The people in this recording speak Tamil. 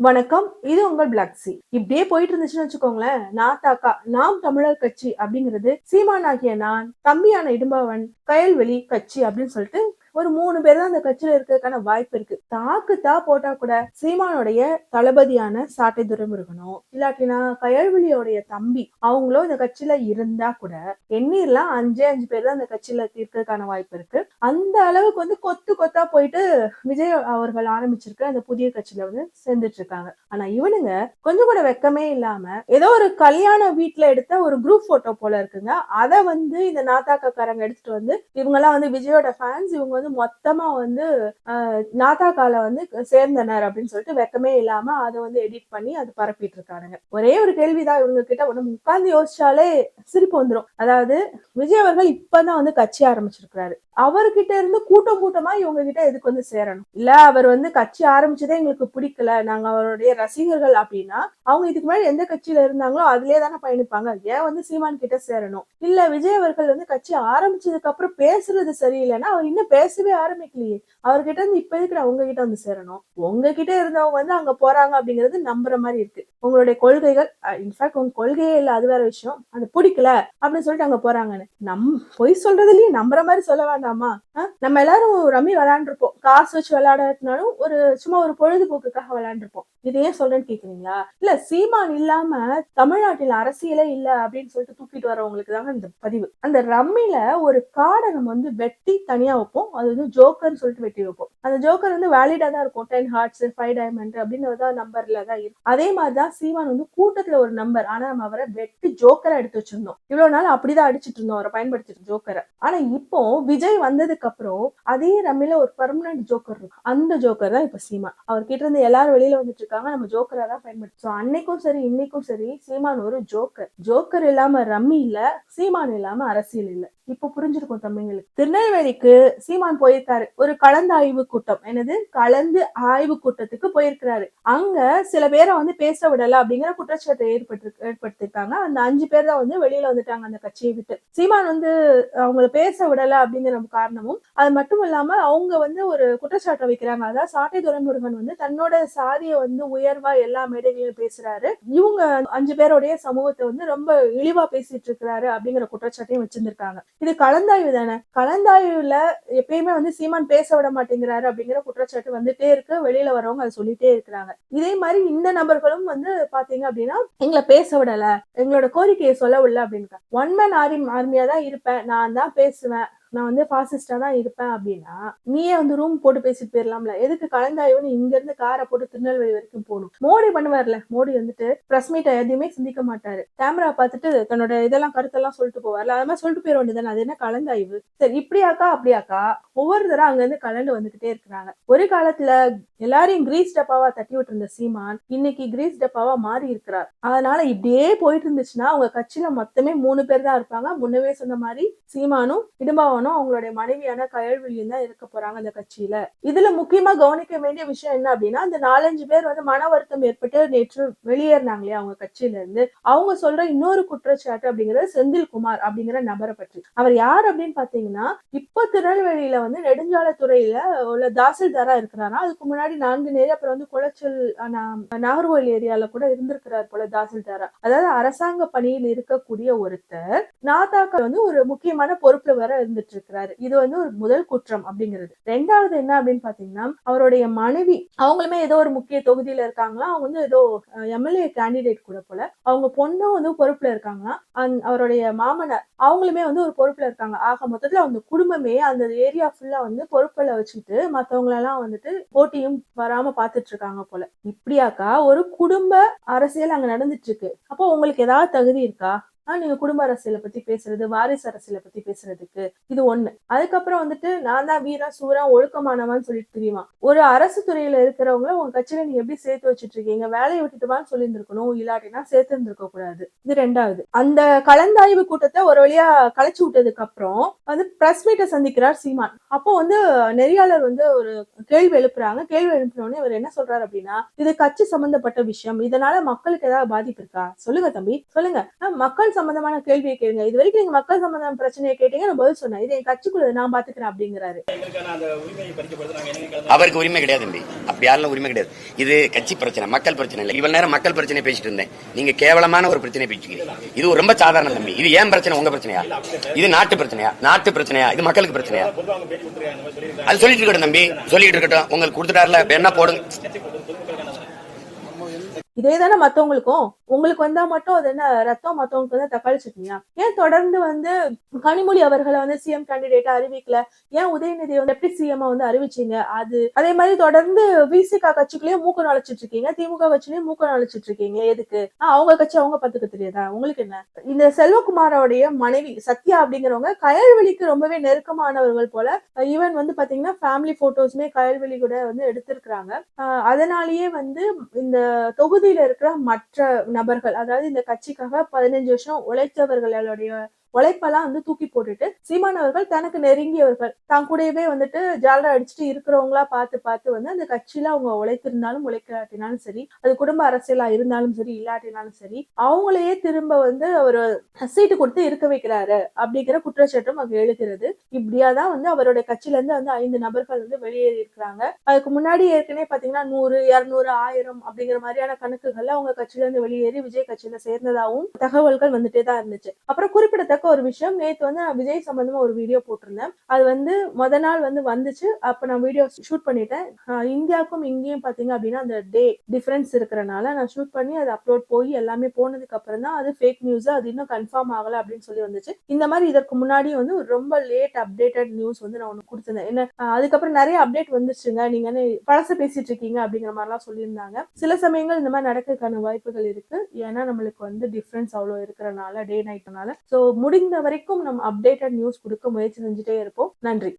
வணக்கம் இது உங்கள் பிளாக்ஸி இப்படியே போயிட்டு இருந்துச்சுன்னு வச்சுக்கோங்களேன் நாத்தாக்கா நாம் தமிழர் கட்சி அப்படிங்கிறது சீமானாகிய நான் தம்பியான இடும்பவன் கயல்வெளி கட்சி அப்படின்னு சொல்லிட்டு ஒரு மூணு பேர் தான் அந்த கட்சியில இருக்கிறதுக்கான வாய்ப்பு இருக்கு. தாக்கு தா போட்டா கூட சீமானுடைய தளபதியான சாட்டை துரைமுருகனோ இல்லாட்டினா கயல்விழியோடைய தம்பி அவங்களும் இந்த கட்சியில இருந்தா கூட எண்ணீர்லாம் அஞ்சே அஞ்சு பேர் தான் அந்த கட்சியில இருக்கிறதுக்கான வாய்ப்பு இருக்கு. அந்த அளவுக்கு வந்து கொத்து கொத்தா போயிட்டு விஜய் அவர்கள் ஆரம்பிச்சிருக்க அந்த புதிய கட்சியில வந்து சேர்ந்துட்டு இருக்காங்க. ஆனா இவனுங்க கொஞ்சம் கூட வெக்கமே இல்லாம ஏதோ ஒரு கல்யாண வீட்டுல எடுத்த ஒரு குரூப் போட்டோ போல இருக்குங்க. அதை வந்து இந்த நாத்தாக்காரங்க எடுத்துட்டு வந்து இவங்க எல்லாம் வந்து விஜயோட ஃபேன்ஸ் இவங்க வந்து மொத்தமா வந்து நாத்தா நாத்தாக்கால வந்து சேர்ந்தனர் அப்படின்னு சொல்லிட்டு வெக்கமே இல்லாம அதை வந்து எடிட் பண்ணி அது பரப்பிட்டு இருக்கானுங்க ஒரே ஒரு கேள்விதான் இவங்க கிட்ட ஒண்ணு உட்கார்ந்து யோசிச்சாலே சிரிப்பு வந்துரும். அதாவது விஜய் அவர்கள் இப்பதான் வந்து கட்சி ஆரம்பிச்சிருக்கிறாரு. அவர்கிட்ட இருந்து கூட்டம் கூட்டமா இவங்க கிட்ட எதுக்கு வந்து சேரணும். இல்ல அவர் வந்து கட்சி ஆரம்பிச்சதே எங்களுக்கு பிடிக்கல. நாங்க அவருடைய ரசிகர்கள் அப்படின்னா அவங்க இதுக்கு முன்னாடி எந்த கட்சியில இருந்தாங்களோ அதுலயே தானே பயணிப்பாங்க. ஏன் வந்து சீமான் கிட்ட சேரணும்? இல்ல விஜய் அவர்கள் வந்து கட்சி ஆரம்பிச்சதுக்கு அப்புறம் பேசுறது சரியில்லைன்னா அவர் இன்னும் பேசவே ஆரம்பிக்கலையே. அவர்கிட்ட இருந்து இப்ப இருக்கிற அவங்க கிட்ட வந்து சேரணும்? உங்ககிட்ட இருந்தவங்க வந்து அங்க போறாங்க அப்படிங்கிறது நம்புற மாதிரி இருக்கு. உங்களுடைய கொள்கைகள் இன்ஃபேக்ட் உங்க கொள்கையே இல்ல அது வேற விஷயம். அது பிடிக்கல அப்படின்னு சொல்லிட்டு அங்க போறாங்கன்னு. நம் பொய் சொல்றதுலயே நம்புற மாதிரி சொல்ல வேண்டாமா? நம்ம எல்லாரும் ரம்மி விளையாண்டுருப்போம். காசு வச்சு விளையாடுறதுனாலும் ஒரு சும்மா ஒரு பொழுதுபோக்குக்காக விளையாண்டுருப்போம். இது ஏன் சொல்றேன்னு கேக்குறீங்களா? இல்ல சீமான் இல்லாம தமிழ்நாட்டில் அரசியலே இல்ல அப்படின்னு சொல்லிட்டு தூக்கிட்டு வரவங்களுக்கு தாங்க இந்த பதிவு. அந்த ரம்மில ஒரு காடை நம்ம வந்து வெட்டி தனியா வைப்போம். அது அது வந்து ஜோக்கர்னு சொல்லிட்டு வெட்டி வைப்போம். அந்த ஜோக்கர் வந்து வேலிடா தான் இருக்கும். டென் ஹார்ட்ஸ் ஃபைவ் டைமண்ட் அப்படின்னு தான் நம்பர்ல தான் இருக்கும் அதே மாதிரிதான் சீமான் வந்து கூட்டத்துல ஒரு நம்பர் ஆனா நம்ம அவரை வெட்டி ஜோக்கரை எடுத்து வச்சிருந்தோம். இவ்வளவு நாள் அப்படிதான் அடிச்சிட்டு இருந்தோம் அவரை பயன்படுத்திட்டு ஜோக்கரை. ஆனா இப்போ விஜய் வந்ததுக்கு அப்புறம் அதே ரம்மில ஒரு பர்மனன்ட் ஜோக்கர் இருக்கும் அந்த ஜோக்கர் தான் இப்ப சீமான். அவர் கிட்ட இருந்து எல்லாரும் வெளியில வந்துட்டு இருக்காங்க நம்ம ஜோக்கரா தான் பயன்படுத்தும் அன்னைக்கும் சரி இன்னைக்கும் சரி சீமான் ஒரு ஜோக்கர். ஜோக்கர் இல்லாம ரம்மி இல்ல சீமான் இல்லாம அரசியல் இல்ல. இப்போ புரிஞ்சிருக்கும் தமிழ்களுக்கு திருநெல்வேலிக்கு சீமான் போயிருக்காரு. ஒரு கலந்து ஆய்வு கூட்டம். என்னது? கலந்து ஆய்வு கூட்டத்துக்கு போயிருக்கிறாரு. அங்க சில பேரை வந்து பேச விடல அப்படிங்கிற குற்றச்சாட்டை ஏற்பட்டு ஏற்படுத்திருக்காங்க அந்த அஞ்சு பேர் தான் வந்து வெளியில வந்துட்டாங்க அந்த கட்சியை விட்டு. சீமான் வந்து அவங்கள பேச விடல அப்படிங்கிற காரணமும் அது மட்டும் இல்லாம அவங்க வந்து ஒரு குற்றச்சாட்டை வைக்கிறாங்க. அதாவது சாட்டை துரைமுருகன் வந்து தன்னோட சாதியை வந்து உயர்வா எல்லா மேடைகளிலும் பேசுறாரு. இவங்க அஞ்சு பேருடைய சமூகத்தை வந்து ரொம்ப இழிவா பேசிட்டு இருக்கிறாரு அப்படிங்கிற குற்றச்சாட்டையும் வச்சிருந்திருக்காங்க. இது கலந்தாய்வு தானே? கலந்தாய்வுல எப்பயுமே வந்து சீமான் பேச விட மாட்டேங்கிறாரு அப்படிங்கிற குற்றச்சாட்டு வந்துட்டே இருக்கு. வெளியில வரவங்க அதை சொல்லிட்டே இருக்கிறாங்க. இதே மாதிரி இந்த நபர்களும் வந்து பாத்தீங்க அப்படின்னா எங்களை பேச விடல. எங்களோட கோரிக்கையை சொல்ல விடல அப்படின்னு ஒன் மேன் ஆர்மி ஆர்மியா தான் இருப்பேன். நான் தான் பேசுவேன். நான் வந்து பாசிஸ்டா தான் இருப்பேன் அப்படின்னா நீயே வந்து ரூம் போட்டு பேசிட்டு போயிடலாம்ல எதுக்கு கலந்தாய்வுன்னு இங்க இருந்து காரை போட்டு திருநெல்வேலி வரைக்கும் போகணும். மோடி பண்ணுவார்ல மோடி வந்துட்டு பிரஸ் மீட்டை எதையுமே சிந்திக்க மாட்டாரு. கேமரா பார்த்துட்டு தன்னோட இதெல்லாம் கருத்தெல்லாம் சொல்லிட்டு போவார்ல. அது மாதிரி சொல்லிட்டு போயிட வேண்டியதானே அது என்ன கலந்தாய்வு? சரி இப்படியாக்கா அப்படியாக்கா? ஒவ்வொரு தடவை அங்க இருந்து கலந்து வந்துகிட்டே இருக்கிறாங்க. ஒரு காலத்துல எல்லாரையும் கிரீஸ் டப்பாவா தட்டி விட்டு இருந்த சீமான் இன்னைக்கு கிரீஸ் டப்பாவா மாறி இருக்கிறார். அதனால இப்படியே போயிட்டு இருந்துச்சுன்னா அவங்க கட்சியில மொத்தமே மூணு பேர் தான் இருப்பாங்க. முன்னவே சொன்ன மாதிரி சீமானும் இடும்பாவனும் அவங்களுடைய மனைவியான கயல்விழியும் தான் இருக்க போறாங்க அந்த கட்சியில. இதுல முக்கியமா கவனிக்க வேண்டிய விஷயம் என்ன அப்படின்னா அந்த நாலஞ்சு பேர் வந்து மன வருத்தம் ஏற்பட்டு நேற்று வெளியேறினாங்க இல்லையா அவங்க கட்சியில இருந்து. அவங்க சொல்ற இன்னொரு குற்றச்சாட்டு அப்படிங்கிறது செந்தில்குமார் அப்படிங்கிற நபரை பற்றி. அவர் யார் அப்படின்னு பாத்தீங்கன்னா இப்ப திருநெல்வேலியில வந்து நெடுஞ்சாலைத்துறையில உள்ள தாசில்தாரா இருக்கிறாரா? அதுக்கு முன்னாடி நான்கு நேரம் அப்புறம் வந்து குளச்சல் நாகர்கோவில் ஏரியால கூட இருந்திருக்கிறார் போல தாசில்தாரா. அதாவது அரசாங்க பணியில் இருக்கக்கூடிய ஒருத்தர் நாதாக்கள் வந்து ஒரு முக்கியமான பொறுப்புல வர இருந்துட்டு இருக்கிறாரு இது வந்து ஒரு முதல் குற்றம் அப்படிங்கிறது. ரெண்டாவது என்ன அப்படின்னு பாத்தீங்கன்னா அவருடைய மனைவி அவங்களுமே ஏதோ ஒரு முக்கிய தொகுதியில இருக்காங்களா? அவங்க வந்து ஏதோ எம்எல்ஏ கேண்டிடேட் கூட போல. அவங்க பொண்ணும் வந்து பொறுப்புல இருக்காங்களா அந்- அவருடைய மாமனார் அவங்களுமே வந்து ஒரு பொறுப்புல இருக்காங்க. ஆக மொத்தத்துல அந்த குடும்பமே அந்த ஏரியா ஃபுல்லா வந்து பொறுப்புல வச்சுட்டு மத்தவங்களெல்லாம் வந்துட்டு போட்டியும் வராம பாத்துட்டு இருக்காங்க போல. இப்படியாக்கா ஒரு குடும்ப அரசியல் அங்க நடந்துட்டு இருக்கு அப்போ உங்களுக்கு ஏதாவது தகுதி இருக்கா? ஆஹ் நீங்க குடும்ப அரசியலை பத்தி பேசுறது வாரிசு அரசியலை பத்தி பேசுறதுக்கு இது ஒண்ணு. அதுக்கப்புறம் வந்துட்டு நான் தான் வீரா சூரா ஒழுக்கமானவான்னு சொல்லிட்டு தெரியுமா? ஒரு அரசு துறையில இருக்கிறவங்கள உங்க கட்சியில நீங்க எப்படி சேர்த்து வச்சிட்டு இருக்கீங்க வேலையை விட்டுட்டுவான்னு சொல்லியிருந்திருக்கணும். இல்லாட்டினா சேர்த்து இருந்திருக்க கூடாது. இது ரெண்டாவது. அந்த கலந்தாய்வு கூட்டத்தை ஒரு வழியா கலைச்சு விட்டதுக்கு அப்புறம் வந்து பிரஸ் மீட்டை சந்திக்கிறார் சீமான். அப்போ வந்து நெறியாளர் வந்து ஒரு கேள்வி எழுப்புறாங்க. கேள்வி எழுப்பினோடனே இவர் என்ன சொல்றாரு அப்படின்னா இது கட்சி சம்பந்தப்பட்ட விஷயம். இதனால மக்களுக்கு ஏதாவது பாதிப்பு இருக்கா? சொல்லுங்க தம்பி சொல்லுங்க. மக்கள் மக்கள் சம்பந்தமான கேள்வியை கேளுங்க. இது வரைக்கும் நீங்க மக்கள் சம்பந்தமான பிரச்சனையை கேட்டீங்க நான் பதில் சொன்னேன். இது என் கட்சிக்குள்ள நான் பாத்துக்கிறேன் அப்படிங்கிறாரு. அவருக்கு உரிமை கிடையாது தம்பி. அப்படி யாரும் உரிமை கிடையாது. இது கட்சி பிரச்சனை மக்கள் பிரச்சனை இல்லை. இவ்வளவு நேரம் மக்கள் பிரச்சனை பேசிட்டு இருந்தேன். நீங்க கேவலமான ஒரு பிரச்சனை பேசிக்கிறீங்க. இது ரொம்ப சாதாரண தம்பி. இது ஏன் பிரச்சனை? உங்க பிரச்சனையா? இது நாட்டு பிரச்சனையா? நாட்டு பிரச்சனையா? இது மக்களுக்கு பிரச்சனையா? அது சொல்லிட்டு இருக்கட்டும் தம்பி. சொல்லிட்டு இருக்கட்டும். உங்களுக்கு கொடுத்துட்டாருல. என்ன போடுங்க. இதே தானே மத்தவங்களுக்கும். உங்களுக்கு வந்தா மட்டும் அது என்ன ரத்தம் மத்தவங்களுக்கு வந்து தக்காளி சட்னியா? ஏன் தொடர்ந்து வந்து கனிமொழி அவர்களை வந்து சிஎம் கேண்டிடேட்டா அறிவிக்கல? ஏன் உதயநிதி வந்து எப்படி சிஎம் வந்து அறிவிச்சீங்க? அது அதே மாதிரி தொடர்ந்து விசிகா கட்சிக்குள்ளேயே மூக்க நுழைச்சிட்டு இருக்கீங்க. திமுக கட்சியிலயும் மூக்க நுழைச்சிட்டு இருக்கீங்க. எதுக்கு? ஆஹ் அவங்க கட்சி அவங்க பத்துக்க தெரியாதா? உங்களுக்கு என்ன? இந்த செல்வகுமாரோடைய மனைவி சத்யா அப்படிங்கிறவங்க கயல்வெளிக்கு ரொம்பவே நெருக்கமானவர்கள் போல ஈவன் வந்து பாத்தீங்கன்னா ஃபேமிலி போட்டோஸ்மே கயல்வெளி கூட வந்து எடுத்திருக்கிறாங்க. அதனாலயே அதனாலேயே வந்து இந்த தொகுதியில இருக்கிற மற்ற நபர்கள் அதாவது இந்த கட்சிக்காக பதினஞ்சு வருஷம் உழைத்தவர்களுடைய உழைப்பெல்லாம் வந்து தூக்கி போட்டுட்டு சீமான் அவர்கள் தனக்கு நெருங்கியவர்கள். தான் கூடவே வந்துட்டு ஜாலரா அடிச்சுட்டு இருக்கிறவங்களா பார்த்து பார்த்து வந்து அந்த கட்சியில அவங்க உழைத்திருந்தாலும் உழைக்காட்டினாலும் சரி அது குடும்ப அரசியலா இருந்தாலும் சரி இல்லாட்டினாலும் சரி அவங்களையே திரும்ப வந்து ஒரு சீட்டு கொடுத்து இருக்க வைக்கிறாரு அப்படிங்கிற குற்றச்சாட்டும் அங்க எழுகிறது. இப்படியாதான் வந்து அவருடைய கட்சியில இருந்து வந்து ஐந்து நபர்கள் வந்து வெளியேறி இருக்கிறாங்க. அதுக்கு முன்னாடி ஏற்கனவே பாத்தீங்கன்னா நூறு இருநூறு ஆயிரம் அப்படிங்கிற மாதிரியான கணக்குகள்ல அவங்க கட்சியில இருந்து வெளியேறி விஜய் கட்சியில சேர்ந்ததாகவும் தகவல்கள் வந்துட்டே தான் இருந்துச்சு. அப்புறம் குறிப்பிடத்தக்க ஒரு விஷயம். நேற்று வந்து நான் விஜய் சம்பந்தமா ஒரு வீடியோ போட்டிருந்தேன். அது வந்து முத நாள் வந்து வந்துச்சு. அப்ப நான் வீடியோ ஷூட் பண்ணிட்டேன். இந்தியாவுக்கும் இங்கேயும் பாத்தீங்க அப்படின்னா அந்த டே டிஃபரன்ஸ் இருக்கிறனால நான் ஷூட் பண்ணி அது அப்லோட் போய் எல்லாமே போனதுக்கு அப்புறம் தான் அது ஃபேக் நியூஸ் அது இன்னும் கன்ஃபார்ம் ஆகல அப்படின்னு சொல்லி வந்துச்சு. இந்த மாதிரி இதற்கு முன்னாடி வந்து ரொம்ப லேட் அப்டேட்டட் நியூஸ் வந்து நான் ஒன்று கொடுத்துருந்தேன். என்ன அதுக்கப்புறம் நிறைய அப்டேட் வந்துச்சுங்க. நீங்க என்ன பழச பேசிட்டு இருக்கீங்க அப்படிங்கிற மாதிரிலாம் சொல்லியிருந்தாங்க. சில சமயங்கள் இந்த மாதிரி நடக்கிறதுக்கான வாய்ப்புகள் இருக்கு. ஏன்னா நம்மளுக்கு வந்து டிஃபரன்ஸ் அவ்வளோ இருக்கிறனால டே நைட்னால ஸோ முடிந்த வரைக்கும் நம்ம அப்டேட்டட் நியூஸ் கொடுக்க முயற்சி செஞ்சுட்டே இருப்போம். நன்றி.